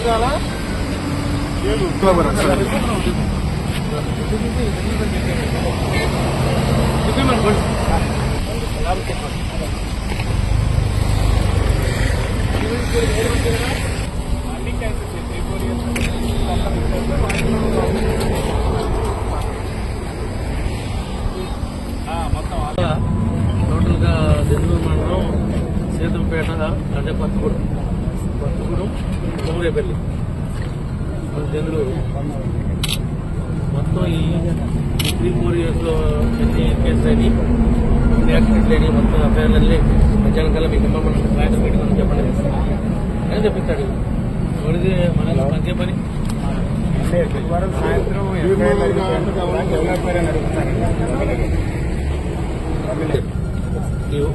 ఇవాళ టోటల్గా దెందులూరు మండలం సీతంపేట అంటే కొత్తగూడెం కొత్తగూడెం కొమరేపల్లి. దెందులూరు మొత్తం ఈ త్రీ ఫోర్ ఇయర్స్లో ఎన్ని కేసులు అయినాయి ఎన్ని యాక్సిడెంట్లు అయినాయి మొత్తం అఫైర్లన్నీ మధ్యాహ్నం కల్లా మీకు ఇమ్మని సాయంత్రం పెట్టుకుని చెప్పండి అని చెప్పించాడు. మనది మన మంచి పని. సాయంత్రం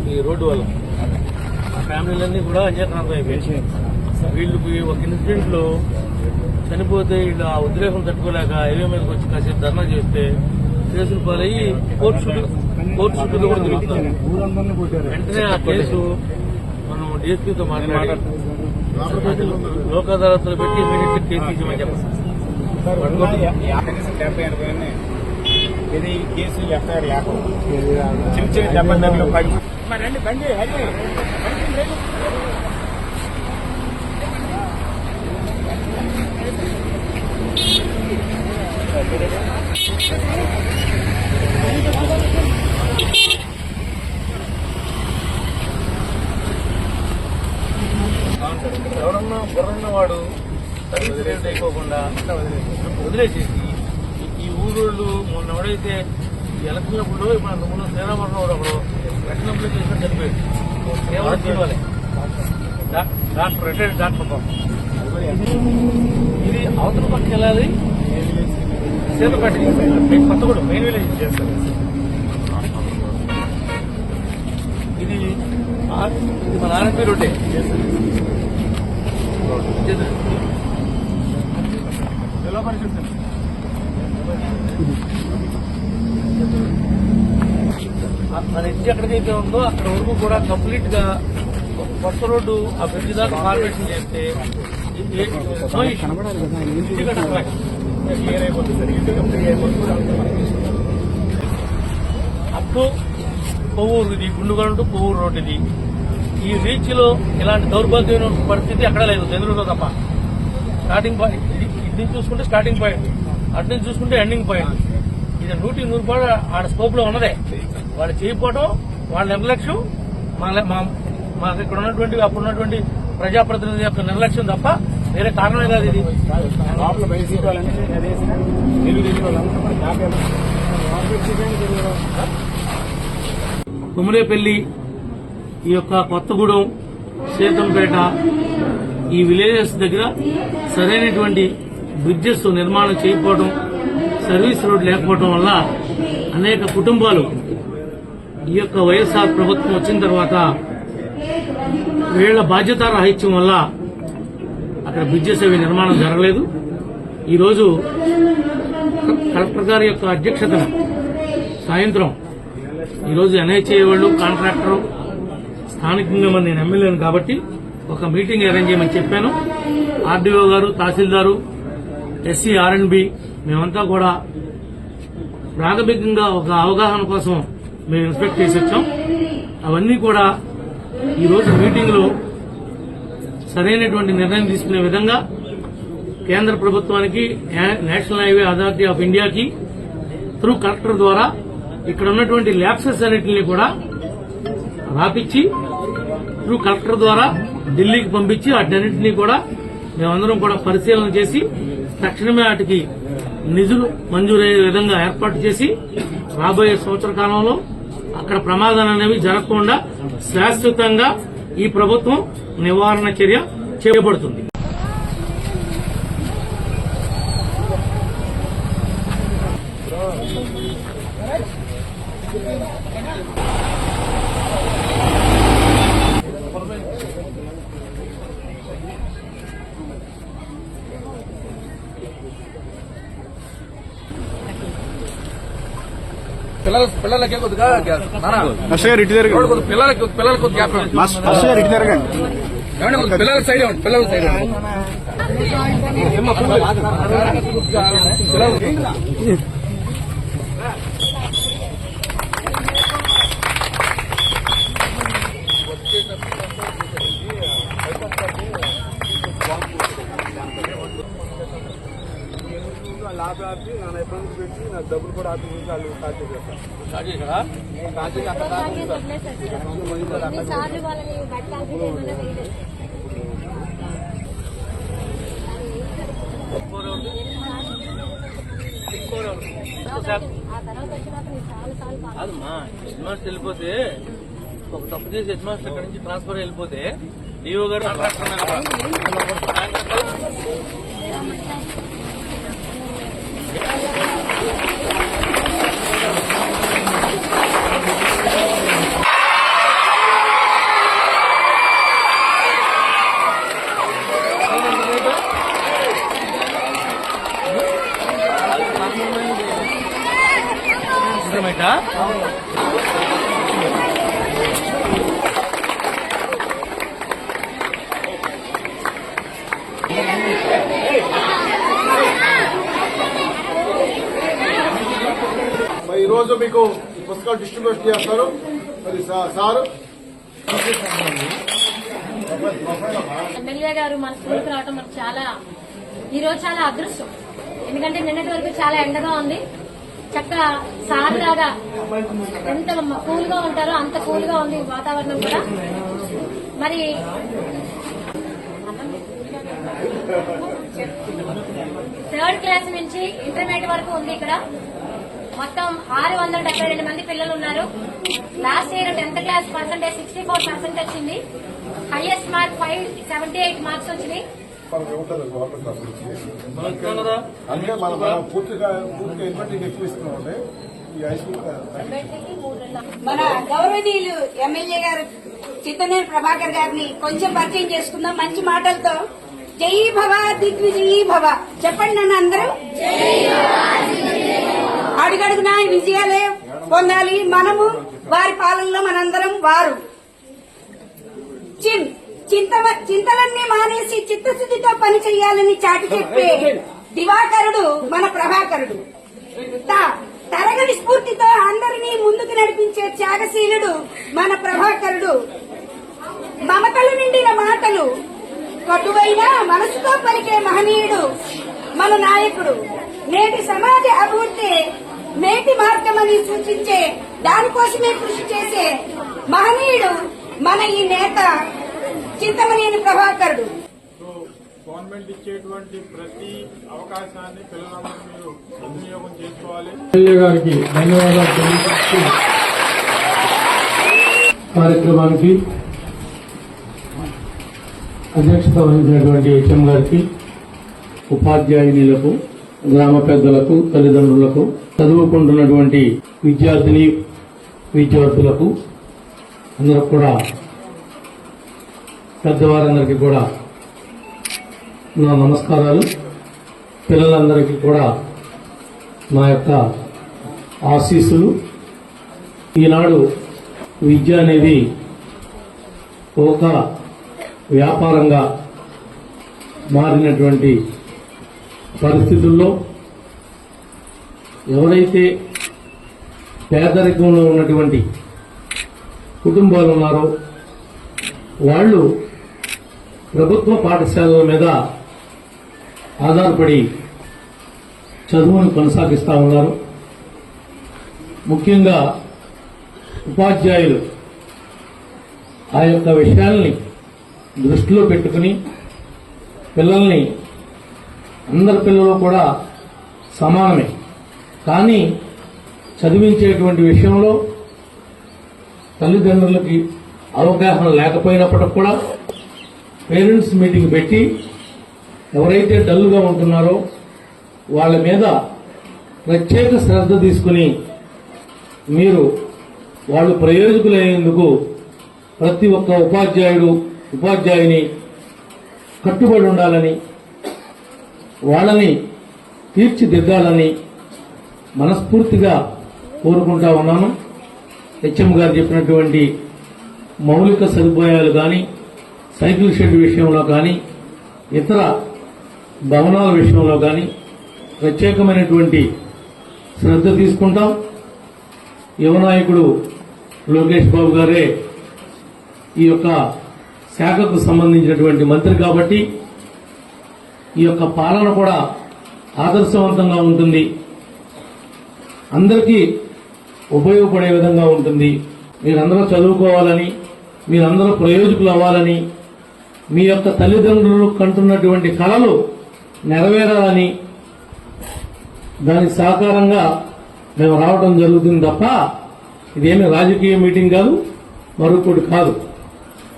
ఈ- రోడ్డు వల్ల. ఆ ఫ్యామిలీలన్నీ కూడా అన్యాక్రాంతం అయిపోయాయి. వీళ్ళకి ఒక ఇన్సిడెంట్లో చనిపోతే వీళ్ళు ఆ ఉద్రేకం తట్టుకోలేక హైవే మీదకి వచ్చి కాసేపు ధర్నా చేస్తే కేసులు పాలయ్యి కోర్టు చుట్టూ కోర్టు చుట్టూ కూడా తిరుగుతారు వెంటనే ఆ కేసు మనం డిఎస్పీతో మాట్లాడి లోక్ అదాలత్లో పెట్టి ఇమీడియట్ కేసు తీసుకోమని చెప్పండి ఇది కేసు ఎఫ్ఐఆర్ లేకుండా చిన్న చిన్న దెబ్బలు బండి. హరి బండి రండి. ఎవరన్నా బుర్రన్న వాడు సర్వీస్ రేట్ అయిపోకుండా వదిలేసేసి ఈ- ఈ ఊరోళ్ళు మొన్న ఎవడైతే ఎలక్షన్ అప్పుడు ఇప్పుడు అంత ముందు వాడు ఒకడు ఎలక్షన్ అప్లికేషన్ చనిపోయాడు. కేవలం డాక్టర్ రిటైర్డ్ డాక్టర్ ఇది అవతల పక్క వెళ్ళాలి సీతపేట కొత్తగూడెం మెయిన్ విలేజ్ చేస్తారు ఇది ఆ- ఇది మన ఆర్ఎంపీ రోడ్డే. జిల్లా పరిషత్ మన ఇంటి ఎక్కడికైతే ఉందో అక్కడ వరకు కూడా కంప్లీట్గా కొత్త రోడ్డు ఆ బ్రిడ్జ్ దాకా ఫార్మేషన్ చేస్తే అప్పు క్లియర్ అయిపోతుంది సార్ అయిపోతుంది కొవ్వూరు ఇది గుండుగొండ కొవ్వూరు రోడ్ ఇది ఈ రీచ్లో ఇలాంటి దౌర్భాగ్యమైన పరిస్థితి ఎక్కడ లేదు చంద్రులో తప్ప. స్టార్టింగ్ పాయింట్ ఇది ఇది చూసుకుంటే స్టార్టింగ్ పాయింట్ అటు నుంచి చూసుకుంటే ఎండింగ్ పాయింట్ ఇది నూటి నూరు కూడా ఆడ స్కోప్లో ఉన్నదే. వాళ్ళు చేయకపోవడం వాళ్ళ నిర్లక్ష్యం మా మా- మాకు ఇక్కడ ఉన్నటువంటి అప్పుడు ఉన్నటువంటి ప్రజాప్రతినిధి యొక్క నిర్లక్ష్యం తప్ప వేరే కారణమే కాదు ఇది లోపల బయట కుమరేపల్లి ఈ యొక్క కొత్తగూడెం సీతంపేట ఈ విలేజెస్ దగ్గర సరైనటువంటి బ్రిడ్జెస్ నిర్మాణం చేయకపోవడం సర్వీస్ రోడ్ లేకపోవడం వల్ల అనేక కుటుంబాలు ఈ యొక్క వైఎస్ఆర్ ప్రభుత్వం వచ్చిన తర్వాత వీళ్ళ బాధ్యత రాహిత్యం వల్ల అక్కడ బ్రిడ్జెస్ అవి నిర్మాణం జరగలేదు. ఈరోజు కలెక్టర్ గారి యొక్క అధ్యక్షతన సాయంత్రం ఈరోజు ఎన్హెచ్ఏ వాళ్ళు కాంట్రాక్టర్ స్థానికంగా మరి నేను ఎమ్మెల్యేను కాబట్టి ఒక మీటింగ్ అరేంజ్ చేయమని చెప్పాను. ఆర్డీఓ గారు తహసీల్దారు ఎస్సీ ఆర్ఎండ్బి మేమంతా కూడా ప్రాథమికంగా ఒక అవగాహన కోసం మేము ఇన్స్పెక్ట్ చేసి వచ్చాం. అవన్నీ కూడా ఈరోజు మీటింగ్లో సరైనటువంటి నిర్ణయం తీసుకునే విధంగా కేంద్ర ప్రభుత్వానికి నే- నేషనల్ హైవే అథారిటీ ఆఫ్ ఇండియాకి త్రూ కలెక్టర్ ద్వారా ఇక్కడ ఉన్నటువంటి ల్యాబ్సెస్ అన్నింటినీ కూడా రాపిచ్చి త్రూ కలెక్టర్ ద్వారా ఢిల్లీకి పంపించి వాటన్నింటినీ కూడా మేమందరం కూడా పరిశీలన చేసి తక్షణమే వాటికి నిధులు మంజూరయ్యే విధంగా ఏర్పాటు చేసి రాబోయే సంవత్సర కాలంలో అక్కడ ప్రమాదాలు అనేవి జరగకుండా శాశ్వతంగా ఈ ప్రభుత్వం నివారణ చర్య చేపడుతుంది పిల్లల పిల్లలకే కొద్దిగా నానా, మాస్టర్ గారు ఇటు తిరగండి ఎవరు కొద్దిగా పిల్లలకి పిల్లలకి కొద్దిగా గ్యాప్ ఇవ్వండి. మాస్టర్ మాస్టర్ గారు ఇటు తిరగండి ఏమండి కొద్దిగా పిల్లల సైడ్ ఇవ్వండి పిల్లల సైడ్ ఇవ్వండి ఏమ్మా, కొద్దిగా పిల్లలు సార్లు వాళ్ళని కట్టాల్సింది ఏమన్నా వేయలేదు ఆ తర్వాత వచ్చినాక నేను చాలా సార్లు కాదు కాదమ్మా హెడ్ మాస్టర్ వెళ్ళిపోతే ఒక తప్పు చేసి హెడ్ మాస్టర్ ఇక్కడ నుంచి ట్రాన్స్ఫర్ వెళ్ళిపోతే డిఓ గారు కాంట్రాక్టర్ మీద కూడా. సిద్ధమేటా? మరి ఈ రోజు మీకు ఈ పుస్తకాలు డిస్ట్రిబ్యూట్ చేస్తారు. మరి సారు? ఎమ్మెల్యే గారు మన స్కూల్కి రావడం మనకు చాలా ఈ రోజు చాలా అదృష్టం. ఎందుకంటే నిన్నటి వరకు చాలా ఎండగా ఉంది. చక్కగా సార్ లాగా ఎంత కూల్గా ఉంటారో అంత కూల్గా ఉంది వాతావరణం కూడా. మరి థర్డ్ క్లాస్ నుంచి ఇంటర్మీడియట్ వరకు ఉంది ఇక్కడ. మొత్తం ఆరు వందల డెబ్బై రెండు మంది పిల్లలు ఉన్నారు. Last year tenth class percentage sixty four percent వచ్చింది. Highest mark five seventy eight marks వచ్చినాయి మనం పూర్తిగా పూర్తిగా ఎక్కువ ఇస్తున్నామండి. స్కూల్ మన గౌరవనీయులు ఎమ్మెల్యే గారు చిత్తనేని ప్రభాకర్ గారిని కొంచెం పరిచయం చేసుకుందాం. మంచి మాటలతో. జై భవ దిగ్విజయీ భవ. చెప్పండి నన్ను అందరూ. అడుగడుగునా విజయాలే పొందాలి. మనము వారి పాలనలో మనందరం వారు. చిన్ చింత చింతలన్నీ మానేసి చిత్తశుద్ధితో పని చేయాలని చాటి చెప్పే దివాకరుడు మన ప్రభాకరుడు. త- తరగని స్ఫూర్తితో అందరినీ ముందుకు నడిపించే త్యాగశీలుడు మన ప్రభాకరుడు. మమతలు నిండిన మాటలు కటువైన మనసుతో పలికే మహనీయుడు మన నాయకుడు. నేటి సమాజ అభివృద్ధి నేటి మార్గమని సూచించే దానికోసమే కృషి చేసే మహనీయుడు మన ఈ నేత చింతమనేని ప్రభాకరుడు. సో గవర్నమెంట్ ఇచ్చేటువంటి ప్రతి అవకాశాన్ని పిల్లలందరూ మీరు సద్వినియోగం చేసుకోవాలి. ఎమ్మెల్యే గారికి ధన్యవాదాలు తెలియజేస్తూ కార్యక్రమానికి అధ్యక్షత వహించినటువంటి హెచ్ఎం గారికి ఉపాధ్యాయునిలకు గ్రామ పెద్దలకు తల్లిదండ్రులకు చదువుకుంటున్నటువంటి విద్యార్థిని విద్యార్థులకు అందరూ కూడా పెద్దవారందరికీ కూడా నా నమస్కారాలు. పిల్లలందరికీ కూడా నా యొక్క ఆశీస్సులు. ఈనాడు విద్య అనేది ఒక వ్యాపారంగా మారినటువంటి పరిస్థితుల్లో ఎవరైతే పేదరికంలో ఉన్నటువంటి కుటుంబాలు ఉన్నారో వాళ్ళు ప్రభుత్వ పాఠశాలల మీద ఆధారపడి చదువును కొనసాగిస్తూ ఉన్నారు. ముఖ్యంగా ఉపాధ్యాయులు ఆ యొక్క విషయాల్ని దృష్టిలో పెట్టుకుని పిల్లల్ని అందరి పిల్లలు కూడా సమానమే. కానీ చదివించేటువంటి విషయంలో తల్లిదండ్రులకి అవగాహన లేకపోయినప్పటికి కూడా పేరెంట్స్ మీటింగ్ పెట్టి ఎవరైతే డల్గా ఉంటున్నారో వాళ్ళ మీద ప్రత్యేక శ్రద్ధ తీసుకుని మీరు వాళ్ళు ప్రయోజకులయ్యేందుకు ప్రతి ఒక్క ఉపాధ్యాయుడు ఉపాధ్యాయుని కట్టుబడి ఉండాలని వాళ్ళని తీర్చిదిద్దాలని మనస్ఫూర్తిగా కోరుకుంటా ఉన్నాను. హెచ్ఎం గారు చెప్పినటువంటి మౌలిక సదుపాయాలు కానీ సైకిల్ షెడ్ విషయంలో కానీ ఇతర భవనాల విషయంలో కానీ ప్రత్యేకమైనటువంటి శ్రద్ధ తీసుకుంటాం. యువనాయకుడు లోకేష్ బాబు గారే ఈ యొక్క శాఖకు సంబంధించినటువంటి మంత్రి కాబట్టి ఈ యొక్క పాలన కూడా ఆదర్శవంతంగా ఉంటుంది. అందరికీ ఉపయోగపడే విధంగా ఉంటుంది. మీరందరూ చదువుకోవాలని మీరందరూ ప్రయోజకులు అవ్వాలని మీ యొక్క తల్లిదండ్రులు కంటున్నటువంటి కళలు నెరవేరాలని దానికి సహకారంగా మేము రావడం జరుగుతుంది తప్ప ఇదేమి రాజకీయ మీటింగ్ కాదు మరొకటి కాదు.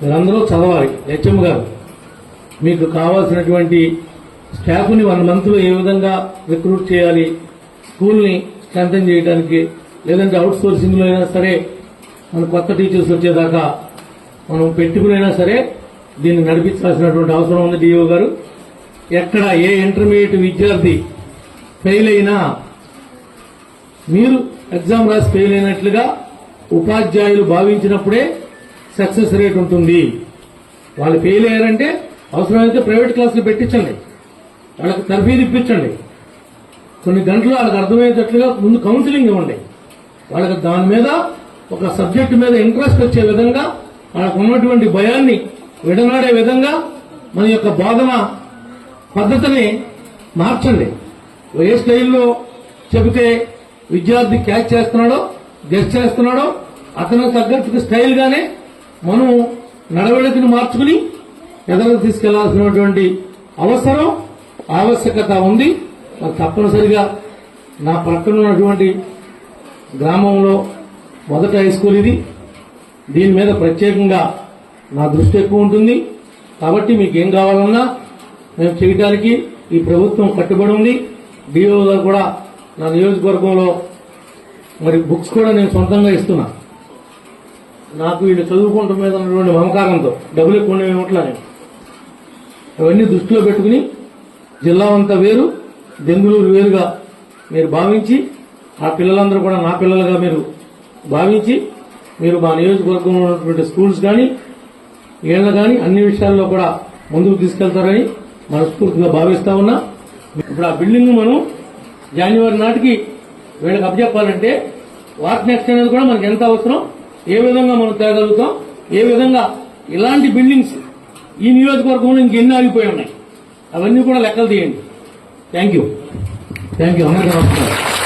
మీరందరూ చదవాలి. హెచ్ఎం గారు మీకు కావాల్సినటువంటి స్టాఫ్ని వన్ మంత్లో ఏ విధంగా రిక్రూట్ చేయాలి? స్కూల్ని స్ట్రెంథన్ చేయడానికి లేదంటే అవుట్ సోర్సింగ్లో అయినా సరే మన కొత్త టీచర్స్ వచ్చేదాకా మనం పెట్టుకునైనా సరే దీన్ని నడిపించాల్సినటువంటి అవసరం ఉంది డిఓ గారు. ఎక్కడ ఏ ఇంటర్మీడియట్ విద్యార్థి ఫెయిల్ అయినా మీరు ఎగ్జామ్ రాసి ఫెయిల్ అయినట్లుగా ఉపాధ్యాయులు భావించినప్పుడే సక్సెస్ రేట్ ఉంటుంది. వాళ్ళు ఫెయిల్ అయ్యారంటే అవసరమైతే ప్రైవేట్ క్లాసులు పెట్టించండి. వాళ్ళకి తర్ఫీదు ఇప్పించండి. కొన్ని గంటలు వాళ్ళకి అర్థమయ్యేటట్లుగా ముందు కౌన్సిలింగ్ ఇవ్వండి. వాళ్ళకి దాని మీద ఒక సబ్జెక్ట్ మీద ఇంట్రెస్ట్ వచ్చే విధంగా వాళ్ళకు ఉన్నటువంటి భయాన్ని విడనాడే విధంగా మన యొక్క బోధన పద్ధతిని మార్చండి. ఏ స్టైల్లో చెబితే విద్యార్థి క్యాచ్ చేస్తున్నాడో గెస్ట్ చేస్తున్నాడో అతను తగ్గట్టు స్టైల్ గానే మనం నడవడికను మార్చుకుని ఎదరకు తీసుకెళ్ళాల్సినటువంటి అవసరం ఆవశ్యకత ఉంది. మరి తప్పనిసరిగా నా పక్కన ఉన్నటువంటి గ్రామంలో మొదట హై స్కూల్ ఇది. దీని మీద ప్రత్యేకంగా నా దృష్టి ఎక్కువ ఉంటుంది. కాబట్టి మీకు ఏం కావాలన్నా మేము చేయడానికి ఈ ప్రభుత్వం కట్టుబడి ఉంది. డిఓ గారు కూడా నా నియోజకవర్గంలో మరి బుక్స్ కూడా నేను సొంతంగా ఇస్తున్నా. నాకు వీళ్ళు చదువుకుంటాం మీద ఉన్నటువంటి మమకారంతో డబ్బులు ఎక్కువ ఇవ్వట్లా నేను? అవన్నీ దృష్టిలో పెట్టుకుని జిల్లా అంతా వేరు బెంగళూరు వేరుగా మీరు భావించి ఆ పిల్లలందరూ కూడా నా పిల్లలుగా మీరు భావించి మీరు మా నియోజకవర్గంలో ఉన్నటువంటి స్కూల్స్ కానీ ఏళ్ళ కానీ అన్ని విషయాల్లో కూడా ముందుకు తీసుకెళ్తారని మనస్ఫూర్తిగా భావిస్తా ఉన్నా. ఇప్పుడు ఆ బిల్డింగ్ మనం జనవరి నాటికి వీళ్ళకి అప్పచెప్పాలంటే వాట్ నెక్స్ట్ అనేది కూడా మనకి ఎంత అవసరం ఏ విధంగా మనం తేగలుగుతాం ఏ విధంగా ఇలాంటి బిల్డింగ్స్ ఈ నియోజకవర్గంలో ఇంకెన్ని ఆగిపోయి ఉన్నాయి? అవన్నీ కూడా లెక్కలు తీయండి. థ్యాంక్ యూ థ్యాంక్ యూ అందరికీ నమస్కారం